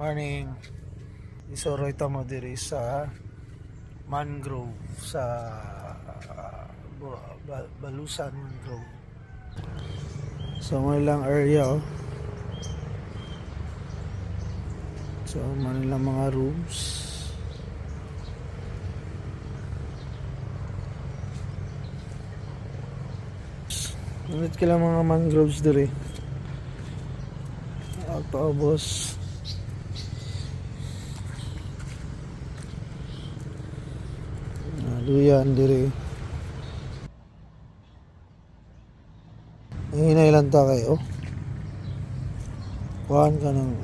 Morning. Isoroy tamo diri sa mangrove sa uh, Ba- Ba- Balusan Mangrove. So may lang area oh. So manilang mga rooms. Ngunit kila mga mangroves diri. Autobus. Luyan diri. Hinay lang ta kayo. Kuhan ka ng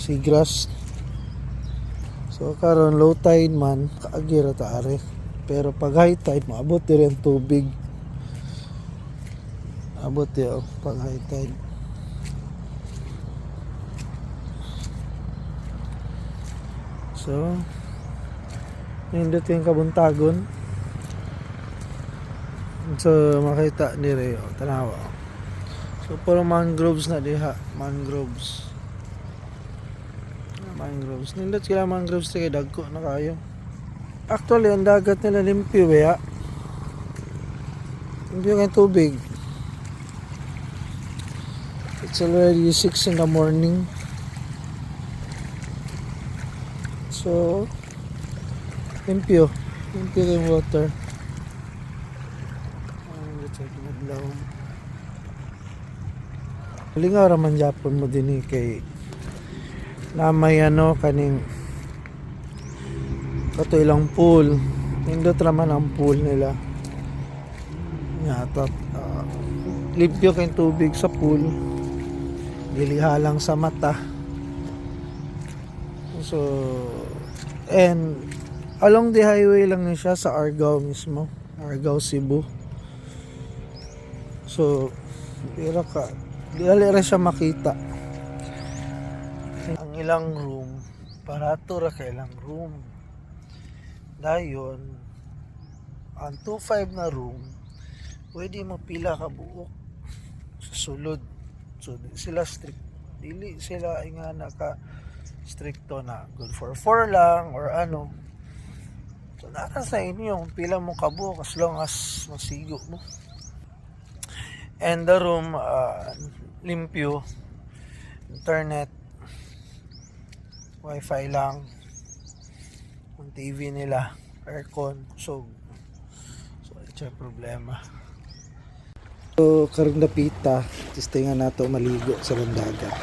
seagrass. So karon low tide man kaagira ta are. Pero pag high tide maabot diri ang tubig. Abot yo pag high tide. So, nindot yung kabuntagon. So, makita nire, oh, tanawa. So, puro mangroves na diha. Mangroves. Mangroves. Nindot sila mangroves kay dagko na kayo. Actually, ang dagat nila limpyo, ya. Limpyo kay tubig. It's already 6 in the morning. So, limpyo. Limpyo yung water. Ang naglaw. Lingaw raman Japon mo din eh kay na may ano kaning kato ilang pool. Nindot raman ang pool nila. Yata uh, limpyo kayong tubig sa pool. Diliha lang sa mata. So, and along the highway lang na siya sa Argao mismo. Argao, Cebu. So, dira ka. Di alira siya makita. Ang ilang room, barato ra ka ilang room. Dayon, ang 2.5 na room, pwede mo pila ka buok sa sulod. So, sila strict. Dili sila nga naka stricto na good for 4 lang or ano. So, nara sa inyo pila mo kabuok as long as masigo mo. And the room, uh, limpyo, internet, wifi lang, ang TV nila, aircon, so, so ito yung problema. So, karong napita, tistingan nato maligo sa landagat.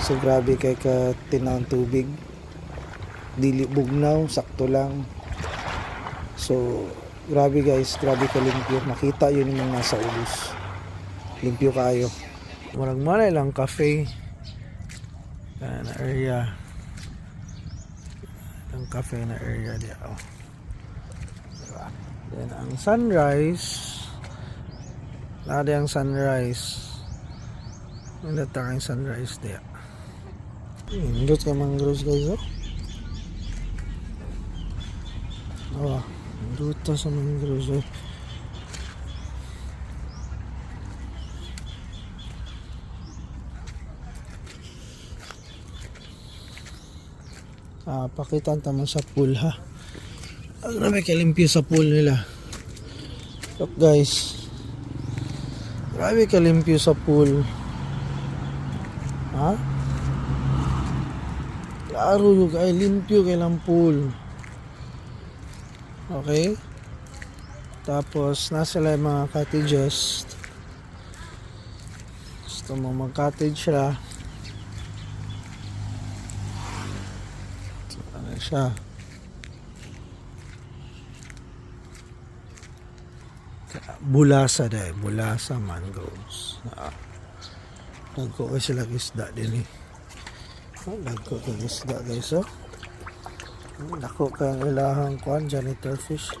So grabe kay ka tinawang tubig. Dili bugnaw, sakto lang. So grabe guys, grabe ka limpyo. Makita yun yung nasa ulos. Limpyo kayo. Marag malay lang cafe. Na area. Ang cafe na area di oh. Diba? Then ang sunrise. Nada ang sunrise. Ang datang ang sunrise diya. Indot ka mangroves guys oh. Oh, indot ta sa mangroves oh. Ah, pakitan ta mo sa pool ha. Ang grabe kalimpyo sa pool nila. Look guys. Grabe kalimpyo sa pool. Ha? Klaro yung ay limpyo kay lang pool. Okay? Tapos nasa lang mga cottages. Gusto mo mag-cottage siya. So, ano siya? Bulasa dahil. Bulasa mangroves. Ah. Nagko kasi sila isda din eh. Ka isda guys oh. Nako ka ang ilahang kuan janitor fish.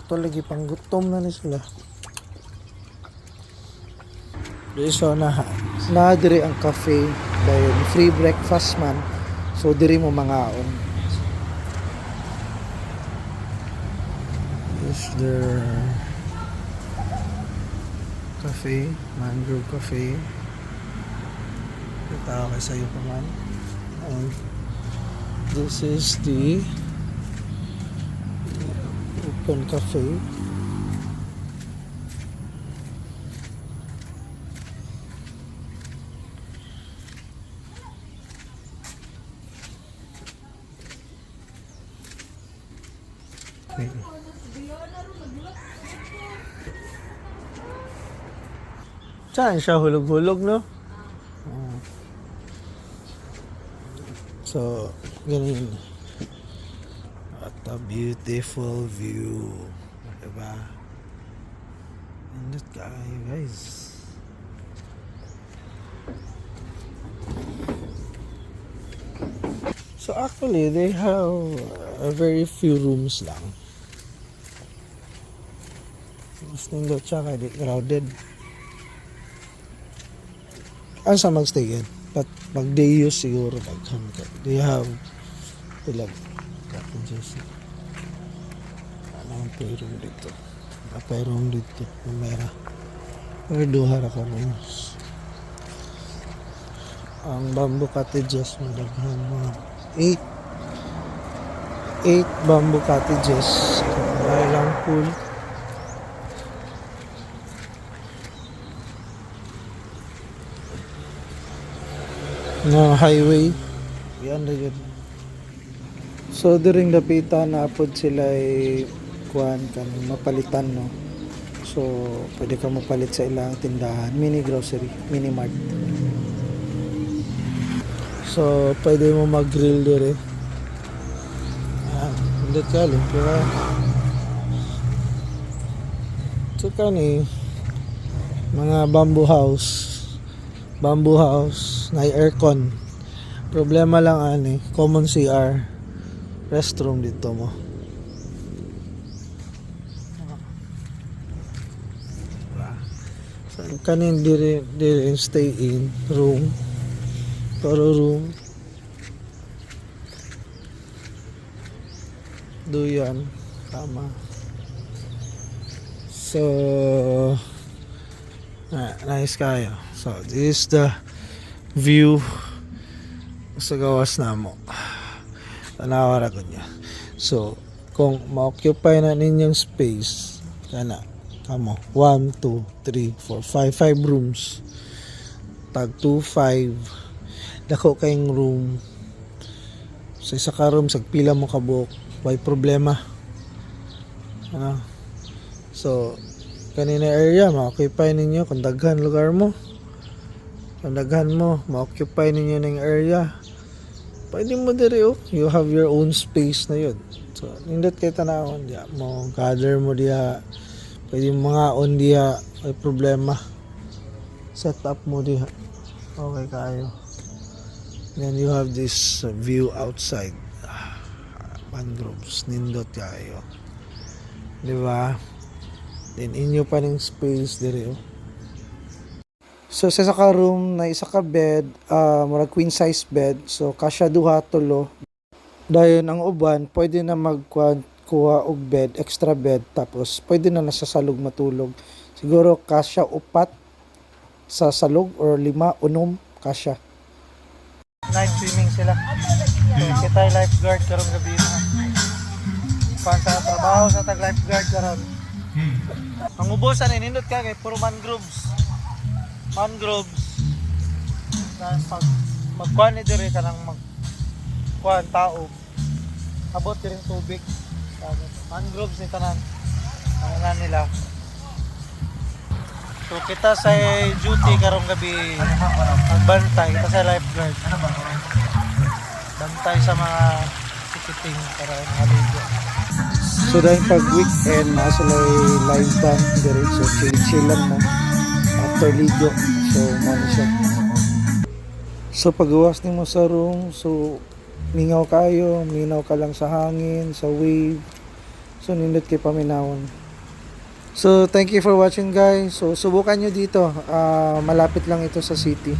Ito lagi pang gutom na ni sila. So na na diri ang cafe dahil free breakfast man. So diri mo mangaon. Is there cafe, mangrove cafe. Tao kay sayo pa man. And this is the เป็นกระสือนี่ใช่ชาวฮุลุกฮุลุกเนาะ so ganun A beautiful view. Diba? And that guy, guys. So actually, they have a very few rooms lang. Mas nindot siya kaya di crowded. Ang sa magstay yan. But pag day use siguro daghan ka. They have pilag cottages. Ang room dito? Apa room dito? Numera. Pero duha ra ka rooms. Ang bamboo cottages mo daghan mga 8 8 bamboo cottages. May lang pool. na highway yan na yun so during the pita naapod sila ay kuan kan mapalitan no? So pwede ka mapalit sa ilang tindahan mini grocery mini mart. So pwede mo mag grill dire ah hindi ka lumpia so kani mga bamboo house bamboo house na aircon. Problema lang ani common CR restroom dito mo so, kanin dire dire stay in room. Pero room duyan tama. So ah, nice kayo. So this is the view sa gawas na mo. Tanawara ko niya. So kung ma-occupy na ninyong space kana kamo 1, 2, 3, 4, 5 5 rooms. Tag 2, 5 dako kayong room. Sa isa ka room sagpila mo kabuok may problema. Ano so kanina area ma-occupy ninyo kung daghan lugar mo. Kung daghan mo ma-occupy ninyo ng area. Pwede mo diri oh. You have your own space na yun. So nindot kay tanawon diya mo gather mo diya pwede mga on diya may problema. Set up mo diya okay kayo. Then you have this view outside. Ah, mangroves nindot kayo. Di ba? Then inyo pa ning space diri oh. So sa isa ka room na isa ka bed, uh, murag queen size bed. So kasya duha tulo. Dayon ang uban pwede na magkuha kuha og bed, extra bed tapos pwede na nasa salog matulog. Siguro kasya upat sa salog or lima unom kasya. Night swimming sila. Kita lifeguard karong gabi na. Pan sa trabaho sa tag lifeguard karon. Ang ubusan nindot ka kay puro mangroves mangroves na pag magkuhan ni dire ka ng mag kuhan tao abot din tubig mangroves ni tanan nga nila. So kita sa duty karong gabi. Magbantay kita sa lifeguard. Bantay sa mga ticketing para maligo so dahil pag weekend nasa live band dire so chill chill lang mo after ligo so mo siya. So pagawas ni mo sa room so mingaw kayo minaw ka lang sa hangin sa wave. So nindot kay paminawon so thank you for watching guys. So subukan nyo dito. Ah, malapit lang ito sa city